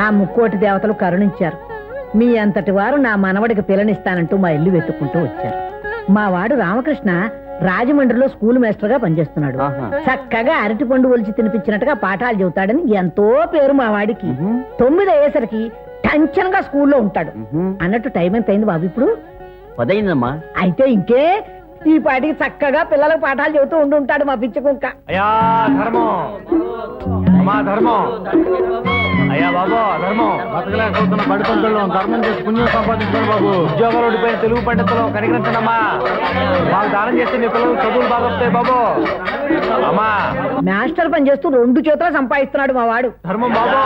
ఆ ముక్కోటి దేవతలు కరుణించారు. మీ అంతటి వారు నా మనవడికి పిల్లనిస్తానంటూ మా ఇల్లు వెతుక్కుంటూ వచ్చారు. మా వాడు రామకృష్ణ రాజమండ్రిలో స్కూల్ మాస్టర్గా పనిచేస్తున్నాడు. చక్కగా అరటి పండు ఒలిచి తినిపించినట్టుగా పాఠాలు చెబుతాడని ఎంతో పేరు మా వాడికి. తొమ్మిది అయ్యేసరికి టెన్షన్గా స్కూల్లో ఉంటాడు. అన్నట్టు టైం ఎంత అయింది బాబు ఇప్పుడు? పదైందమ్మా. అయితే ఇంకే ఈ పాటికి చక్కగా పిల్లలకు పాఠాలు చెబుతూ ఉండి ఉంటాడు మా పిచ్చి కుక్క అయ్యా ధర్మం. అమ్మా ధర్మం. అయ్యా బాబు ధర్మం. చేసి పుణ్యం బాబు. ఉద్యోగాలు ఓడిపోయిన తెలుగు పండితులు కనికరించండమ్మా. వాళ్ళు దానం చేస్తే మీ పిల్లలు చదువులు బాగా వస్తాయి బాబు. అమ్మా. మాస్టర్ పని చేస్తూ రెండు చేతులు సంపాదిస్తున్నాడు మా వాడు. ధర్మం బాబు.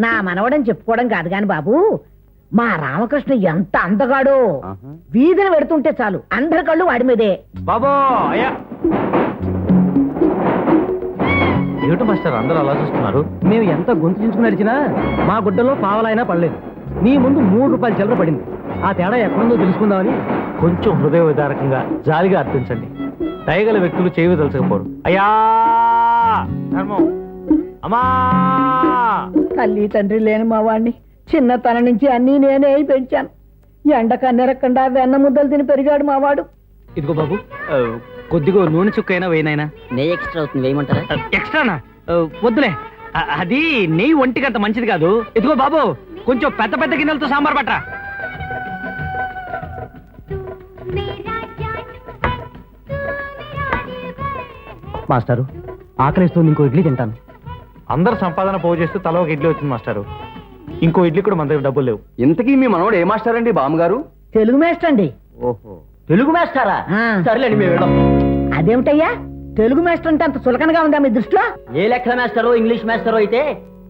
నా మనవడని చెప్పుకోవడం కాదు గాని బాబు మా రామకృష్ణ ఎంత అందగాడో. వీధిని పెడుతుంటే చాలు అందరి కళ్ళు వాడి మీదే. బాబు అయ్యా. ఏమిటి మాస్టర్? అందరూ అలా చూస్తున్నారు. మేము ఎంత గొంతు చించుకుని నడిచినా మా గుడ్డలో పావలైనా పడలేదు. నీ ముందు మూడు రూపాయలు చిల్లర పడింది. ఆ తేడా ఎక్కడుందో తెలుసుకుందామని కొంచెం హృదయ విదారకంగా జాలిగా అర్థించండి దయగల వ్యక్తులు చేయదలుచకపోరు అయ్యా! ధర్మం. అమ్మా! తల్లి తండ్రి లేని మా వాడిని చిన్నతనం నుంచి అన్నీ నేనే పెంచాను. ఎండ కన్నెరకుండా వెన్న ముద్దలు తిని పెరిగాడు మా వాడు ఇదిగో బాబు కొద్దిగా నూనె చుక్కైనా వేయనైనా? నెయ్యి ఎక్స్ట్రా అవుతుంది వేయమంటారా? ఎక్స్ట్రానా? వద్దులే. అది నెయ్యి ఒంటికి అంత మంచిది కాదు. ఇదిగో బాబు కొంచెం పెద్ద పెద్ద గిన్నెలతో సాంబార్ పట్రా. మాస్టారు ఆకలిస్తుంది ఇంకో ఇడ్లీ తింటాను. అందరు సంపాదన పోగు చేస్తే తల ఒక ఇడ్లీ వచ్చింది మాస్టారు. ఇంకో ఇడ్లీ కూడా మన దగ్గర డబ్బులు లేవు. ఇంతకీ మీ మనవడు ఏ మాస్టర్ అండి బామ్మగారు? తెలుగు మేస్టర్ అండి ఓహో. తెలుగు మాస్టారా. సర్లేండి మేము వెళ్ళాం. అదేమిటయ్యా? తెలుగు మేస్టర్ అంటే అంత చులకనగా ఉందా మీ దృష్టిలో? ఏ లెక్కల మాస్టరో ఇంగ్లీష్ మాస్టరో అయితే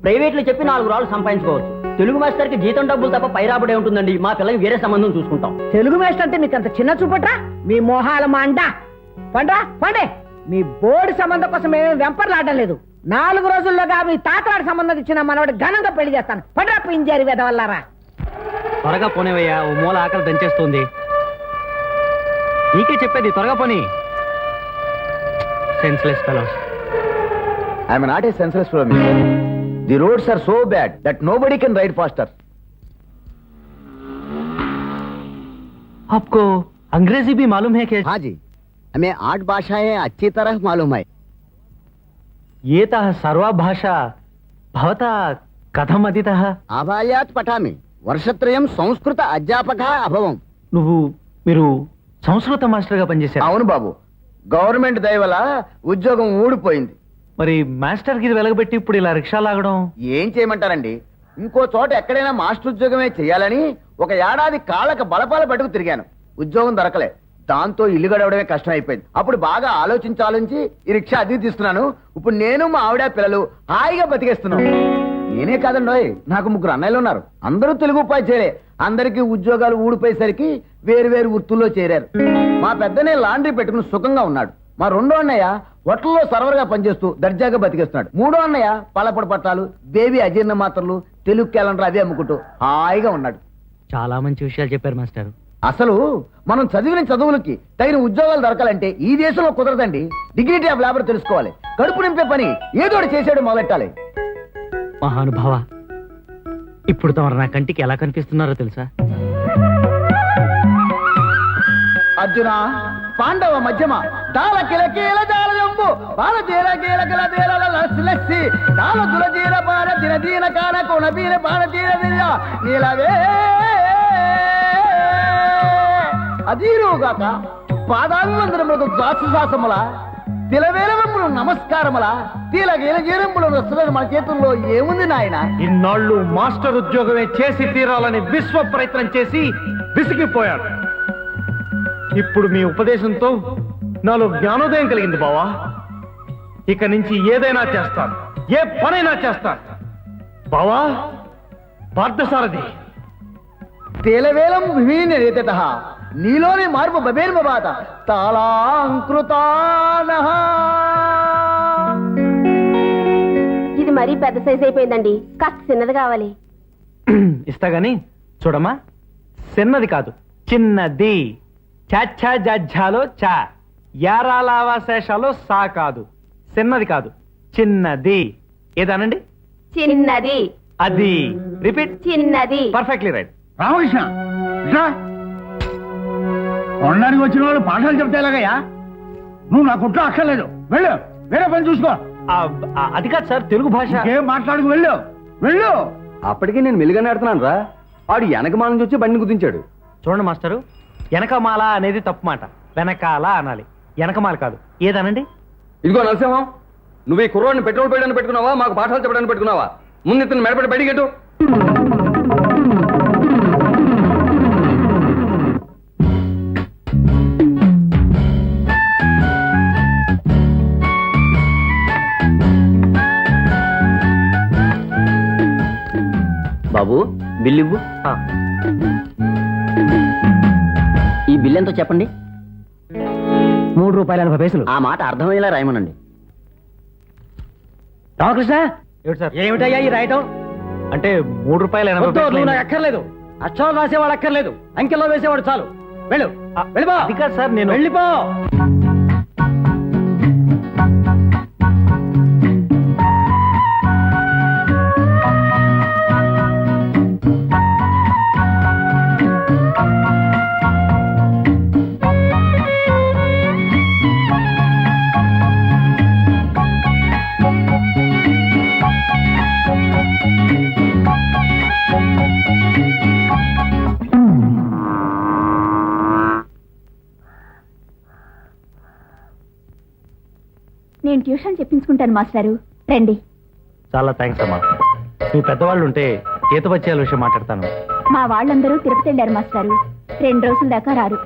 ప్రైవేట్లో చెప్పి నాలుగు రాళ్ళు సంపాదించుకోవచ్చు. తెలుగు మాస్టర్కి జీతం డబ్బులు తప్ప పైరాబడే ఉంటుందండి. మా పిల్లకి వేరే సంబంధం చూసుకుంటాం. తెలుగు మేస్టర్ అంటే మీకు అంత చిన్న చూపట్రా? మీ మోహాల మాండ. పండ్రా పండే. మీ బోర్డు సంబంధం కోసం మేము వెంపర్లాడడం లేదు. నాలుగు రోజుల్లోగా మీ తాతవాడి సంబంధం ఇచ్చిన మనవాడు ఘనంగా పెళ్ళి చేస్తాను. పండ్రా పింజారి వెదవల్లారా. త్వరగా పోనేవయ్యా ఓ మూల ఆకలి దంచేస్తుంది. నీకే చెప్పేది త్వరగా పోనీ senseless fellows I'm not a senses from the roads are so bad that nobody can ride faster आपको अंग्रेजी भी मालूम है क्या हाँ जी हमें आठ भाषाएं अच्छी तरह मालूम है एतः सर्वा भाषा भवता कथम् अधीतः आभायात् पठामि వర్షత్రయం సంస్కృత అధ్యాపక అభవం నువ్వు మీరు సంస్కృత మాస్టర్గా పనిచేశారు. అవును బాబు. గవర్నమెంట్ దయ వల్ల ఉద్యోగం ఊడిపోయింది. మరి మాస్టర్కి ఇది వెలగబెట్టి ఇప్పుడు ఇలా రిక్షా లాగడం? ఏం చేయమంటారండి? ఇంకో చోట ఎక్కడైనా మాస్టర్ ఉద్యోగమే చేయాలని ఒక ఏడాది కాళ్ళక బలపాల పట్టుకు తిరిగాను. ఉద్యోగం దొరకలే. దాంతో ఇల్లు గడవడమే కష్టం అయిపోయింది అప్పుడు బాగా ఆలోచించి ఆలోచించి ఈ రిక్షా అద్దెకి తీస్తున్నాను ఇప్పుడు నేను మా ఆవిడ పిల్లలు హాయిగా బతికేస్తున్నాం. నేనే కాదండోయ్ నాకు ముగ్గురు అన్నయ్యలు ఉన్నారు. అందరూ తెలుగు ఉపాధ్యాయులే అందరికీ ఉద్యోగాలు ఊడిపోయేసరికి వేరు వేరు వృత్తుల్లో చేరారు. మా పెద్దనే లాండ్రీ పెట్టుకుని సుఖంగా ఉన్నాడు. మా రెండో అన్నయ్య హోటల్లో సర్వర్గా పనిచేస్తూ దర్జాగా బతికేస్తున్నాడు. మూడో అన్నయ్య పాలపొడి పట్టాలు బేబీ అజీర్ణ మాత్రలు తెలుగు క్యాలెండర్ అవి అమ్ముకుంటూ హాయిగా ఉన్నాడు. చాలా మంచి విషయాలు చెప్పారు మాస్టర్. అసలు మనం చదివిన చదువులకి తగిన ఉద్యోగాలు దొరకాలంటే ఈ దేశంలో కుదరదండి. డిగ్నిటీ ఆఫ్ లేబర్ తెలుసుకోవాలి. కడుపు నింపే పని ఏదోటి చేసేయడం మొదలెట్టాలి. మహానుభావ ఇప్పుడు తమరు నా కంటికి ఎలా కనిపిస్తున్నారో తెలుసా? అర్జున పాండవ మధ్యమ దాల కిలకీల జాలయంబు బాల జీల కీల కిల దీల లస్సి లస్సి దాల దుల జీల పార దిన దీన కాన కోణ బీర పార తీర దిల్ల నీలవే. అదీరుగాక పాదాభివందనములకు దాసుశాసముల తిలవేలవెంపులు నమస్కారముల? తీల గీల గీరంబులు వస్తున్న మన చేతుల్లో ఏముంది నాయన? ఇన్నాళ్ళు మాస్టర్ ఉద్యోగమే చేసి తీరాలని విశ్వ ప్రయత్నం చేసి విసిగిపోయాడు. ఇప్పుడు మీ ఉపదేశంతో నాలో జ్ఞానోదయం కలిగింది బావా. ఇక నుంచి ఏదైనా చేస్తాను. ఏ పనైనా చేస్తాను. బావా పార్థసారథి. తేలవేలం విహీన రేతట నీలోని మార్పు బబేర్మబాత తాళాంకృతానః ఇది మరీ పెద్ద సైజ్ అయిపోయిందండి. కాస్త చిన్నది కావాలి. ఇస్తా గాని చూడమ్మా. చిన్నది కాదు చిన్నది. చాచా జజ్జాలో చా యారాలావాశేషాలో సా కాదు. చిన్నది కాదు చిన్నది. ఏదానండి? చిన్నది. అది. రిపీట్. చిన్నది. Perfectly right. రామకృష్ణ కొనడానికి వచ్చిన వాళ్ళు పాఠాలు చెప్తే ఎలాగయ్యా? నువ్వు నా కుట్ర అక్కర్లేదు. వెళ్ళు. వేరే పని చూసుకో. అది కాదు సార్ తెలుగు భాష. ఏం మాట్లాడుకు వెళ్ళు. వెళ్ళు. అప్పటికే నేను మెలుగానే ఆడుతున్నాను రా. వాడు వెనక మాల నుంచి వచ్చి బండి కుదించాడు చూడండి మాస్టరు వెనకమాల అనేది తప్పు మాట. వెనకాల అనాలి. వెనకమాల కాదు. ఏదనండి? ఇదిగో నరసింహం నువ్వు ఈ కుర్రోడిని పెట్రోల్ పోయడానికి పెట్టుకున్నావా మాకు పాఠాలు చెప్పడానికి పెట్టుకున్నావా? ముందు ఇతను మెడపడి బయటికి బాబు బిల్ ఇవ్వు. ఆ, ఈ బిల్ ఎంతో చెప్పండి? మూడు రూపాయల ఎనభై పైసలు. ఆ మాట అర్థమయ్యేలా రాయమనండి. రామకృష్ణ? ఏమిటి సార్? ఏమిటయ్యా ఈ రాయటం? అంటే మూడు రూపాయలు ఎనభై వద్దు, పైసలు నువ్వు నాకు. అక్కర్లేదు అక్షరాలు రాసేవాడు అక్కర్లేదు. అంకెల్లో వేసేవాడు చాలు. వెళ్ళు. వెళ్ళిపో. సార్ నేను వెళ్ళిపో. నేను ట్యూషన్ చెప్పించుకుంటాను మాస్టారు రండి. చాలా థ్యాంక్స్ అమ్మా. మీ పెద్దవాళ్ళు ఉంటే జీతబత్యాల విషయం మాట్లాడతాను. మా వాళ్ళందరూ తిరుపతి వెళ్ళారు మాస్టారు రెండు రోజుల దాకా రారు.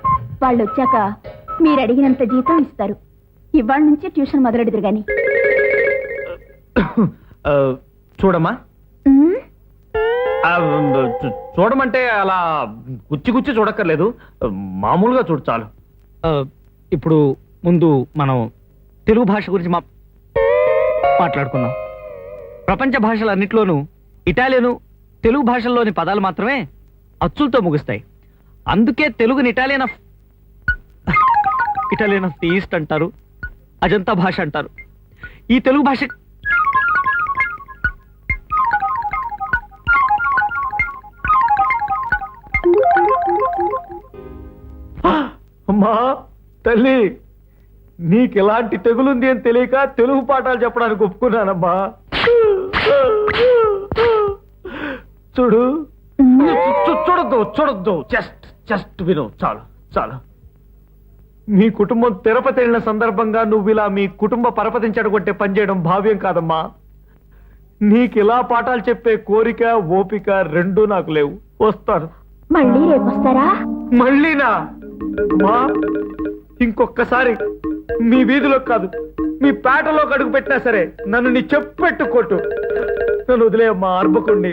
వాళ్ళు వచ్చాక మీరు అడిగినంత జీతం ఇస్తారు. ఇవాళ నుంచి ట్యూషన్ మొదలెడదురు గాని. ఆ, చూడమ్మా. ఆ, చూ- చూడమంటే అలా గుచ్చి గుచ్చి చూడక్కర్లేదు. మామూలుగా చూడు చాలు. ఇప్పుడు ముందు మనం తెలుగు భాష గురించి మా మాట్లాడుకుందాం. ప్రపంచ భాషలన్నింటిలోనూ ఇటాలియను తెలుగు భాషల్లోని పదాలు మాత్రమే అచ్చులతో ముగుస్తాయి. అందుకే తెలుగుని Italian of Italian of the East అంటారు. అజంతా భాష అంటారు. ఈ తెలుగు భాష అమ్మా తల్లి! నీకు ఎలాంటి తెగులుంది అని తెలియక తెలుగు పాఠాలు చెప్పడానికి ఒప్పుకున్నానమ్మా. చూడు చూడొద్దు చూడొద్దు. జస్ట్ జస్ట్ విను. చాలు చాలు. మీ కుటుంబం తిరుపతి వెళ్ళిన సందర్భంగా నువ్వు ఇలా మీ కుటుంబ పరపతిని చెడగొట్టే పని చేయడం భావ్యం కాదమ్మా. నీకు ఇలా పాఠాలు చెప్పే కోరిక ఓపిక రెండూ నాకు లేవు. వస్తాను. మళ్ళీ రేపు వస్తారా? మళ్ళీనా? ఇంకొక్కసారి మీ వీధిలో కాదు మీ పేటలో అడుగు పెట్టినా సరే నన్ను నీ చెప్పు పెట్టుకోటు నన్ను వదిలేయమ్మా అర్భకుండి